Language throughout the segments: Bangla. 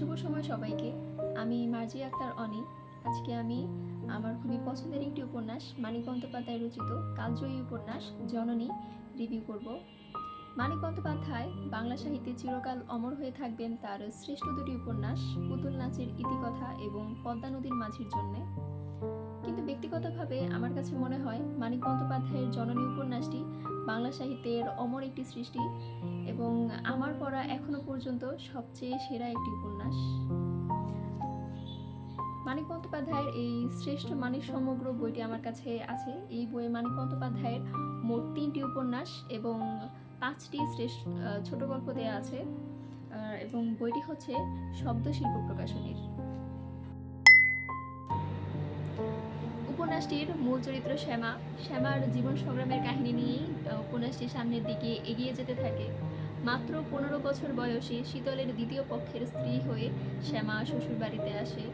শুভ সময় সবাইকে। আমি মার্জি আক্তার অনি। আজকে আমি আমার খুবই পছন্দের একটি উপন্যাস, মানিক বন্দ্যোপাধ্যায় রচিত কালজয়ী উপন্যাস, জননী রিভিউ করব। মানিক বন্দ্যোপাধ্যায় বাংলা সাহিত্যে চিরকাল অমর হয়ে থাকবেন তার শ্রেষ্ঠ দুটি উপন্যাস, পুতুল নাচের ইতিকথা এবং পদ্মা নদীর মাঝির জন্যে। কিন্তু ব্যক্তিগতভাবে আমার কাছে মনে হয় মানিক বন্দ্যোপাধ্যায়ের জননী উপন্যাসটি বাংলা সাহিত্যের অমর একটি সৃষ্টি এবং আমার পড়া এখনও পর্যন্ত সবচেয়ে সেরা একটি উপন্যাস। মানিক বন্দ্যোপাধ্যায়ের এই শ্রেষ্ঠ মানিক সমগ্র বইটি আমার কাছে আছে। এই বইয়ে মানিক বন্দ্যোপাধ্যায়ের মোট তিনটি উপন্যাস এবং পাঁচটি শ্রেষ্ঠ ছোট গল্প দেওয়া আছে। এবং বইটি হচ্ছে শব্দ শিল্প প্রকাশনীর। উপন্যাসটির মূল চরিত্র শ্যামা। শ্যামার জীবন সংগ্রামের কাহিনী নিয়েই উপন্যাসটি সামনের দিকে এগিয়ে যেতে থাকে। মাত্র পনেরো বছর বয়সে শীতলের দ্বিতীয় পক্ষের স্ত্রী হয়ে শ্যামা শ্বশুরবাড়িতে আসে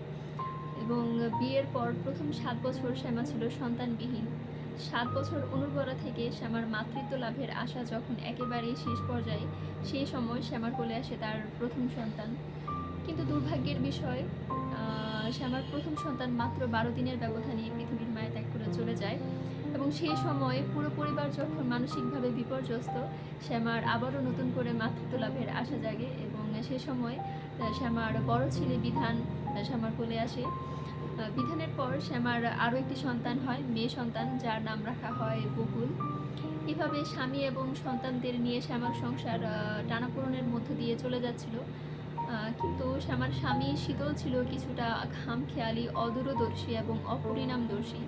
এবং বিয়ের পর প্রথম সাত বছর শ্যামা ছিল সন্তানবিহীন। সাত বছর অনুর্বরা থেকে শ্যামার মাতৃত্ব লাভের আশা যখন একেবারেই শেষ পর্যায়ে, সেই সময় শ্যামার কোলে আসে তার প্রথম সন্তান। কিন্তু দুর্ভাগ্যের বিষয় আহ, শ্যামার প্রথম সন্তান মাত্র বারো দিনের ব্যবধানে পৃথিবীর মায়া ত্যাগ করে চলে যায়। এবং সেই সময় পুরো পরিবার যখন মানসিকভাবে বিপর্যস্ত শ্যামার আবারও নতুন করে মাতৃত্ব লাভের আশা জাগে এবং সে সময় আহ, শ্যামার বড় ছেলে বিধান আহ, শ্যামার কোলে আসে। বিধানের পর শ্যামার আরও একটি সন্তান হয় মেয়ে সন্তান যার নাম রাখা হয় বকুল। এভাবে স্বামী এবং সন্তানদের নিয়ে শ্যামার সংসার আহ, টানাপোড়েনের মধ্য দিয়ে চলে যাচ্ছিল। কিন্তু আমার স্বামী শীতল ছিল কিছুটা খামখেয়ালি, অদূরদর্শী এবং অপরিণামদর্শী।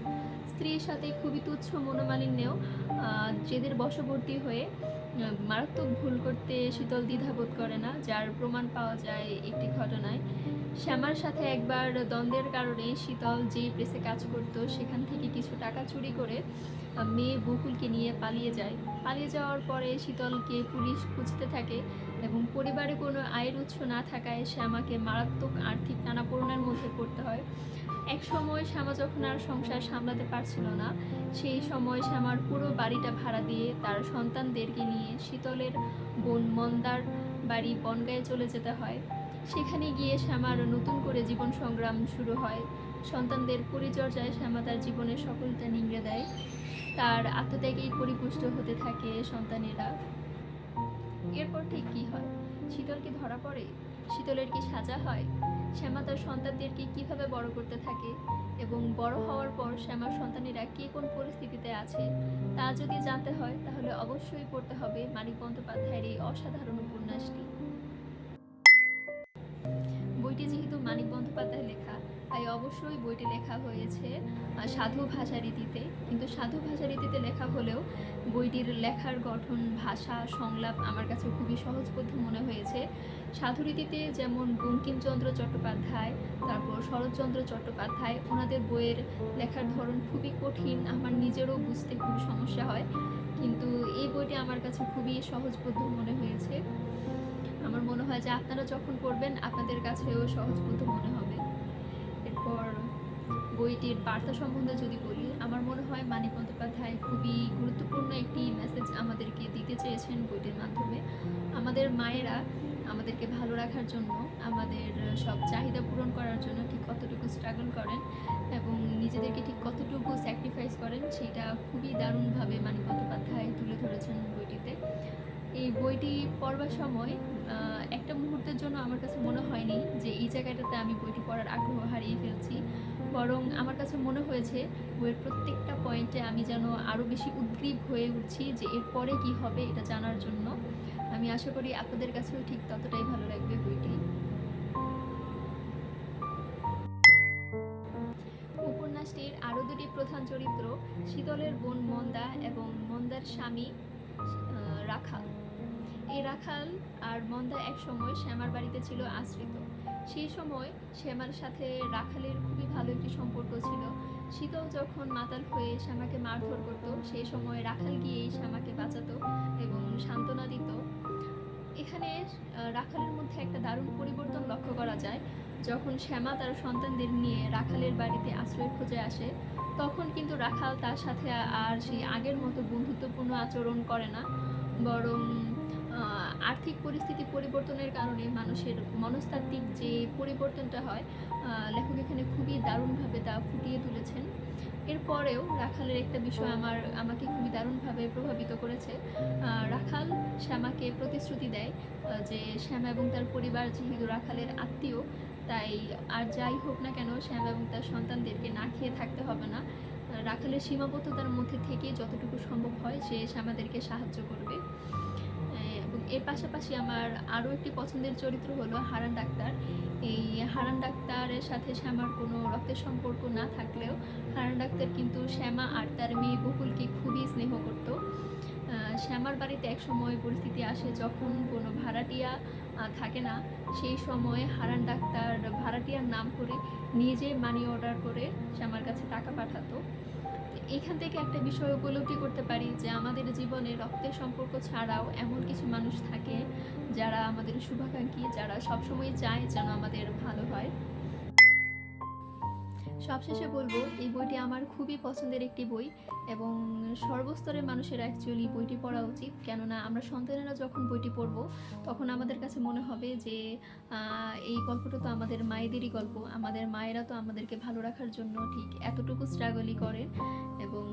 স্ত্রীর সাথে খুবই তুচ্ছ মনোমালিন্যেও জেদের বশবর্তী হয়ে মারাত্মক ভুল করতে শীতল দ্বিধাবোধ করে না, যার প্রমাণ পাওয়া যায় একটি ঘটনায়। শ্যামার সাথে একবার দ্বন্দ্বের কারণে শীতল যে প্রেসে কাজ করত, সেখান থেকে কিছু টাকা চুরি করে মেয়ে বকুলকে নিয়ে পালিয়ে যায়। পালিয়ে যাওয়ার পরে শীতলকে পুলিশ খুঁজতে থাকে এবং পরিবারে কোনো আয়ের উৎস না থাকায় শ্যামাকে মারাত্মক আর্থিক টানাপোড়েনের মধ্যে পড়তে হয়। এক সময় শ্যামা যখন আর সংসার সামলাতে পারছিল না, সেই সময় শ্যামার পুরো বাড়িটা ভাড়া দিয়ে তার সন্তানদেরকে নিয়ে শীতলের বোন মন্দার বাড়ি বনগাঁয়ে চলে যেতে হয়। সেখানে গিয়ে শ্যামার নতুন করে জীবন সংগ্রাম শুরু হয়। সন্তানদের পরিচর্যায় শ্যামা তার জীবনের সকলটা নিংড়ে দেয়। তার আত্মত্যাগেই পরিপুষ্ট হতে থাকে সন্তানেরা। এরপর ঠিক কি হয়? শীতল কি ধরা পড়ে? শীতলের কি সাজা হয়? শ্যামা তার সন্তানদেরকে কীভাবে বড় করতে থাকে? এবং বড় হওয়ার পর শ্যামার সন্তানেরা কে কোন পরিস্থিতিতে আছে, তা যদি জানতে হয়, তাহলে অবশ্যই পড়তে হবে মানিক বন্দ্যোপাধ্যায়ের এই অসাধারণ উপন্যাসটি। বইটি যেহেতু মানিক বন্দ্যোপাধ্যায় লেখা তাই অবশ্যই বইটি লেখা হয়েছে সাধু ভাষা রীতিতে কিন্তু সাধু ভাষা রীতিতে লেখা হলেও বইটির লেখার গঠন, ভাষা, সংলাপ আমার কাছে খুবই সহজবোধ্য মনে হয়েছে। সাধু রীতিতে যেমন বঙ্কিমচন্দ্র চট্টোপাধ্যায়, তারপর শরৎচন্দ্র চট্টোপাধ্যায়, ওনাদের বইয়ের লেখার ধরন খুবই কঠিন, আমার নিজেরও বুঝতে খুব সমস্যা হয়। কিন্তু এই বইটি আমার কাছে খুবই সহজবোধ্য মনে হয়েছে। আমার মনে হয় যে আপনারা যখন পড়বেন, আপনাদের কাছেও সহজবোধ্য মনে হবে। এরপর বইটির বার্তা সম্বন্ধে যদি বলি, আমার মনে হয় মানিক বন্দ্যোপাধ্যায় খুবই গুরুত্বপূর্ণ একটি মেসেজ আমাদেরকে দিতে চেয়েছেন বইটির মাধ্যমে। আমাদের মায়েরা আমাদেরকে ভালো রাখার জন্য, আমাদের সব চাহিদা পূরণ করার জন্য ঠিক কতটুকু স্ট্রাগল করেন এবং নিজেদেরকে ঠিক কতটুকু স্যাক্রিফাইস করেন, সেটা খুবই দারুণভাবে মানিক বন্দ্যোপাধ্যায় তুলে ধরেছেন বইটিতে। এই বইটি পড়বার সময় একটা মুহূর্তের জন্য আমার কাছে মনে হয়নি যে এই জায়গাটাতে আমি বইটি পড়ার আগ্রহ হারিয়ে ফেলছি। বরং আমার কাছে মনে হয়েছে বইয়ের প্রত্যেকটা পয়েন্টে আমি যেন আরও বেশি উদ্গ্রীব হয়ে উঠছি যে এরপরে কি হবে এটা জানার জন্য। আমি আশা করি আপনাদের কাছেও ঠিক ততটাই ভালো লাগবে বইটি। উপন্যাসটির আরও দুটি প্রধান চরিত্র, শীতলের বোন মন্দা এবং মন্দার স্বামী রাখাল এই রাখাল আর মন্দা এক সময় শ্যামার বাড়িতে ছিল আশ্রিত। সেই সময় শ্যামার সাথে রাখালের খুবই ভালো একটি সম্পর্ক ছিল। শীতল যখন মাতাল হয়ে শ্যামাকে মারধর করত, সেই সময় রাখাল গিয়েই শ্যামাকে বাঁচাতো এবং সান্ত্বনা দিত। এখানে রাখালের মধ্যে একটা দারুণ পরিবর্তন লক্ষ্য করা যায়। যখন শ্যামা তার সন্তানদের নিয়ে রাখালের বাড়িতে আশ্রয় খুঁজে আসে, তখন কিন্তু রাখাল তার সাথে আর সেই আগের মতো বন্ধুত্বপূর্ণ আচরণ করে না, বরং আর্থিক পরিস্থিতি পরিবর্তনের কারণে মানুষের মনস্তাত্ত্বিক যে পরিবর্তনটা হয় লেখক এখানে খুবই দারুণভাবে তা ফুটিয়ে তুলেছেন। এরপরেও রাখালের একটা বিষয় আমার, আমাকে খুবই দারুণভাবে প্রভাবিত করেছে। রাখাল শ্যামাকে প্রতিশ্রুতি দেয় যে শ্যামা এবং তার পরিবার যেহেতু রাখালের আত্মীয়, তাই আর যাই হোক না কেন শ্যামা এবং তার সন্তানদেরকে না খেয়ে থাকতে হবে না। রাখালের সীমাবদ্ধতার মধ্যে থেকে যতটুকু সম্ভব হয় সে শ্যামাদেরকে সাহায্য করবে। এর পাশাপাশি আমার আরও একটি পছন্দের চরিত্র হলো হারান ডাক্তার। এই হারান ডাক্তারের সাথে শ্যামার কোনো রক্তের সম্পর্ক না থাকলেও হারান ডাক্তার কিন্তু শ্যামা আর তার মেয়ে বকুলকে খুবই স্নেহ করতো। শ্যামার বাড়িতে এক সময় পরিস্থিতি আসে যখন কোনো ভাড়াটিয়া থাকে না, সেই সময় হারান ডাক্তার ভাড়াটিয়ার নাম করে নিজে মানি অর্ডার করে শ্যামার কাছে টাকা পাঠাতো। এখান থেকে একটা বিষয় উপলব্ধি করতে পারি যে আমাদের জীবনে রক্তের সম্পর্ক ছাড়াও এমন কিছু মানুষ থাকে যারা আমাদের শুভাকাঙ্ক্ষী, যারা সবসময় চায় যেন আমাদের ভালো হয়। সবশেষে বলব, এই বইটি আমার খুবই পছন্দের একটি বই এবং সর্বস্তরের মানুষের অ্যাকচুয়ালি বইটি পড়া উচিত। কেননা আমরা সন্তানেরা যখন বইটি পড়ব, তখন আমাদের কাছে মনে হবে যে এই গল্পটা তো আমাদের মায়েদেরই গল্প। আমাদের মায়েরা তো আমাদেরকে ভালো রাখার জন্য ঠিক এতটুকু স্ট্রাগলই করে এবং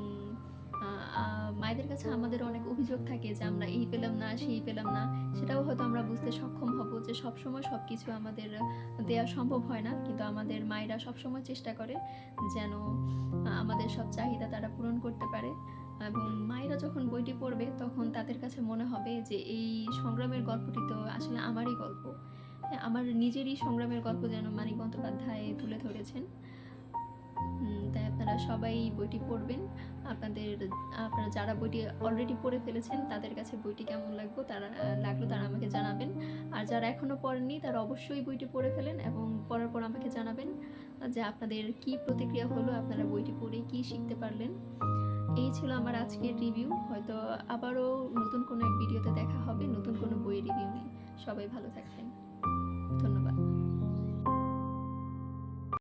মায়েদের কাছে আমাদের অনেক অভিযোগ থাকে যে আমরা এই পেলাম না সেই পেলাম না। সেটাও হয়তো আমরা বুঝতে সক্ষম হব যে সবসময় সব কিছু আমাদের দেওয়া সম্ভব হয় না। কিন্তু আমাদের মায়েরা সবসময় চেষ্টা করে যেন আমাদের সব চাহিদা তারা পূরণ করতে পারে। এবং মায়েরা যখন বইটি পড়বে তখন তাদের কাছে মনে হবে যে এই সংগ্রামের গল্পটি তো আসলে আমারই গল্প। হ্যাঁ, আমার নিজেরই সংগ্রামের গল্প যেন মানিক বন্দ্যোপাধ্যায় তুলে ধরেছেন। তাই আপনারা সবাই বইটি পড়বেন। আপনাদের, আপনারা যারা বইটি অলরেডি পড়ে ফেলেছেন, তাদের কাছে বইটি কেমন লাগল তারা লাগল তারা আমাকে জানাবেন। আর যারা এখনও পড়েননি, তারা অবশ্যই বইটি পড়ে ফেলেন এবং পড়ার পর আমাকে জানাবেন যে আপনাদের কি প্রতিক্রিয়া হলো, আপনারা বইটি পড়ে কি শিখতে পারলেন। এই ছিল আমার আজকের রিভিউ হয়তো আবারও নতুন কোনো এক ভিডিওতে দেখা হবে, নতুন কোনো বইয়ের রিভিউ নিয়ে। সবাই ভালো থাকবেন।